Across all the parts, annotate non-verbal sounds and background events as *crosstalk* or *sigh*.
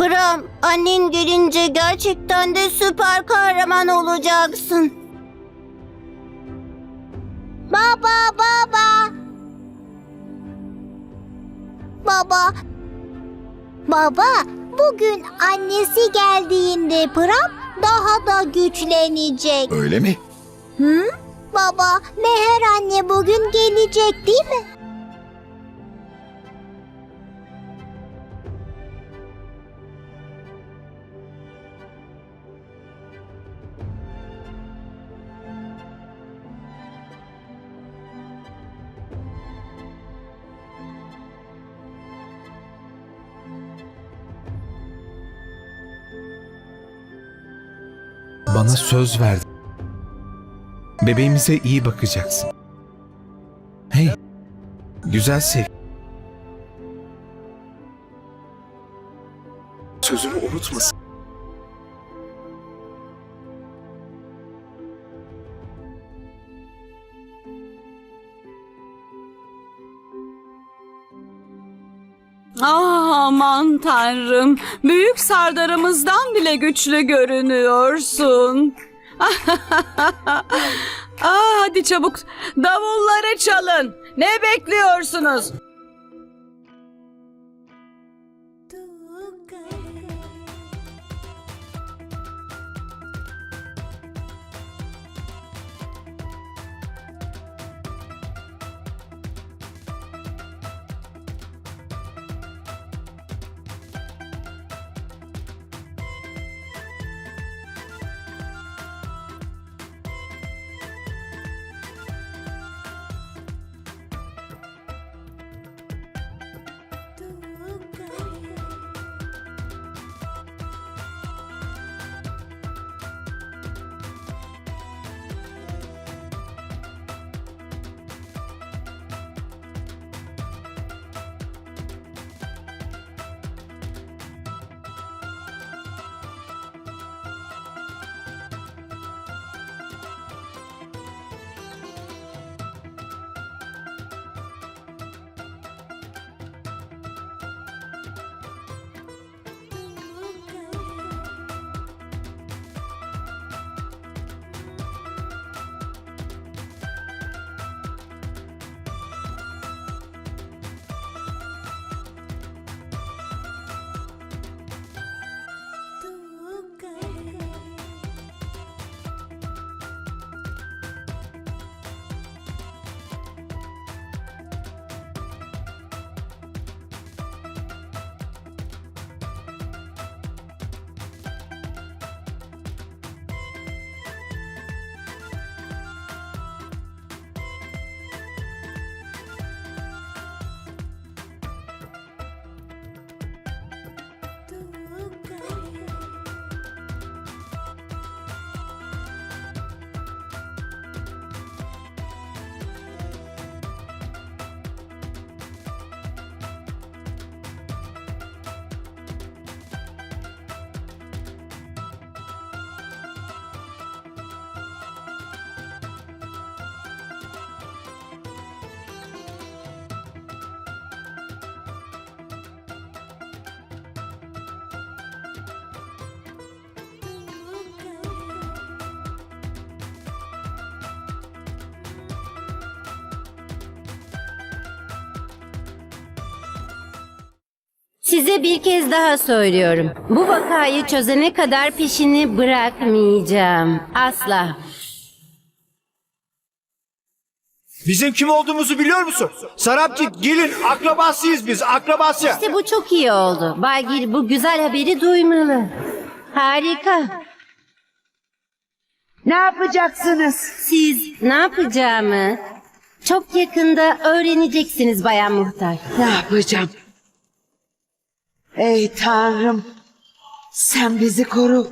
Pram, annen gelince gerçekten de süper kahraman olacaksın. Baba, baba. Baba. Baba, bugün annesi geldiğinde Pram daha da güçlenecek. Öyle mi? Hı? Baba, Meher anne bugün gelecek değil mi? Bana söz verdin. Bebeğimize iyi bakacaksın. Hey, güzel sev. Sözümü unutmasın. Aman tanrım. Büyük sardarımızdan bile güçlü görünüyorsun. *laughs* ah hadi çabuk davulları çalın. Ne bekliyorsunuz? Size bir kez daha söylüyorum. Bu vakayı çözene kadar peşini bırakmayacağım. Asla. Bizim kim olduğumuzu biliyor musun? Sarapçı gelin akrabasıyız biz akrabası. İşte bu çok iyi oldu. Baygil bu güzel haberi duymalı. Harika. Ne yapacaksınız? Siz ne yapacağımı çok yakında öğreneceksiniz Bayan Muhtar. Ne yapacağım? Ey Tanrım! Sen bizi koru.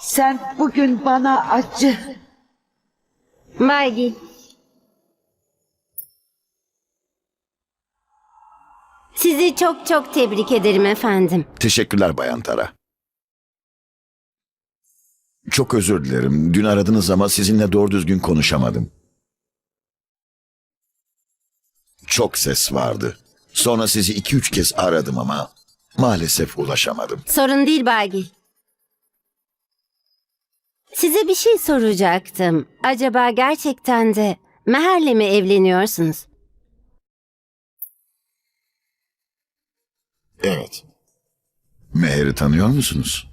Sen bugün bana acı. Baygil. Sizi çok çok tebrik ederim efendim. Teşekkürler Bayan Tara. Çok özür dilerim. Dün aradınız ama sizinle doğru düzgün konuşamadım. Çok ses vardı. Sonra sizi iki üç kez aradım ama Maalesef ulaşamadım. Sorun değil Baygil. Size bir şey soracaktım. Acaba gerçekten de Meher'le mi evleniyorsunuz? Evet. Meher'i tanıyor musunuz?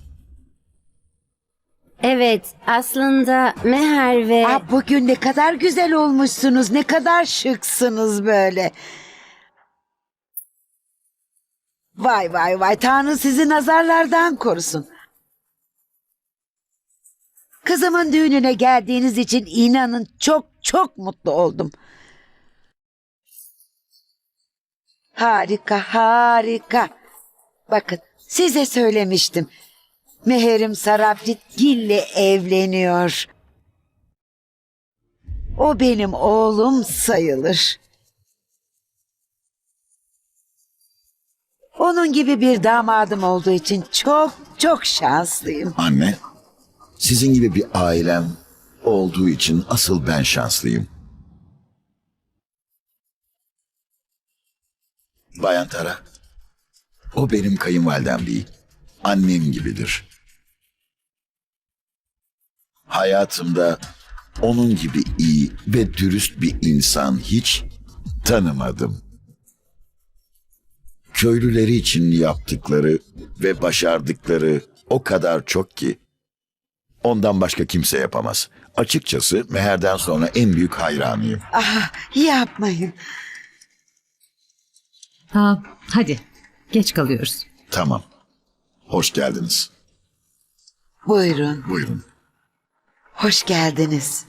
Evet, aslında Meher ve... Aa, bugün ne kadar güzel olmuşsunuz. Ne kadar şıksınız böyle. Vay vay vay. Tanrı sizi nazarlardan korusun. Kızımın düğününe geldiğiniz için inanın çok çok mutlu oldum. Harika, harika. Bakın size söylemiştim. Meherim Sarabcit Gil'le evleniyor. O benim oğlum sayılır. Onun gibi bir damadım olduğu için çok çok şanslıyım. Anne, sizin gibi bir ailem olduğu için asıl ben şanslıyım. Bayan Tara, o benim kayınvalidem değil, annem gibidir. Hayatımda onun gibi iyi ve dürüst bir insan hiç tanımadım. Köylüleri için yaptıkları ve başardıkları o kadar çok ki ondan başka kimse yapamaz. Açıkçası Meher'den sonra en büyük hayranıyım. Ah yapmayın. Ha, hadi. Geç kalıyoruz. Tamam. Hoş geldiniz. Buyurun. Buyurun. Hoş geldiniz.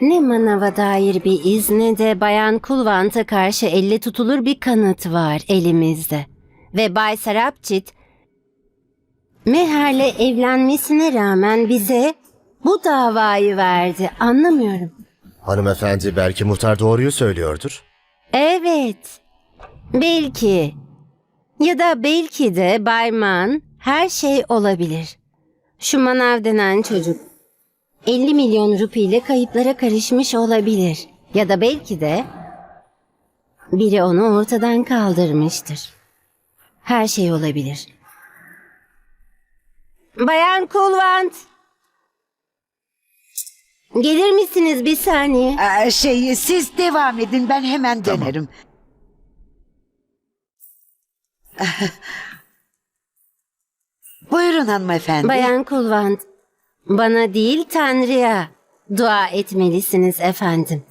Ne manava dair bir iz ne de Bayan Kulvant'a karşı elle tutulur bir kanıt var elimizde. Ve Bay Sarapçit, Meher'le evlenmesine rağmen bize bu davayı verdi. Anlamıyorum. Hanımefendi belki muhtar doğruyu söylüyordur. Evet, belki. Ya da belki de Bayman her şey olabilir. Şu manav denen çocuk 50 milyon rupiyle kayıplara karışmış olabilir. Ya da belki de biri onu ortadan kaldırmıştır. Her şey olabilir. Bayan Kulvant. Gelir misiniz bir saniye? Aa, şey siz devam edin ben hemen Tamam. dönerim. *laughs* Buyurun hanımefendi. Bayan Kulvant, bana değil Tanrı'ya dua etmelisiniz efendim.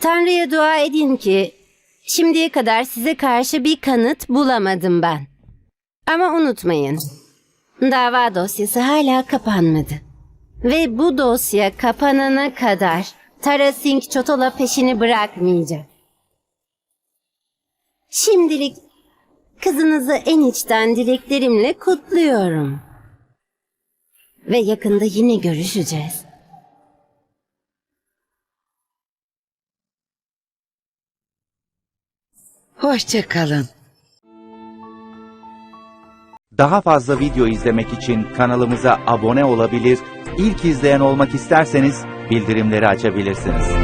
Tanrı'ya dua edin ki şimdiye kadar size karşı bir kanıt bulamadım ben. Ama unutmayın, dava dosyası hala kapanmadı. Ve bu dosya kapanana kadar Tara Singh Çotola peşini bırakmayacak. Şimdilik kızınızı en içten dileklerimle kutluyorum. Ve yakında yine görüşeceğiz. Hoşça kalın. Daha fazla video izlemek için kanalımıza abone olabilir, ilk izleyen olmak isterseniz bildirimleri açabilirsiniz.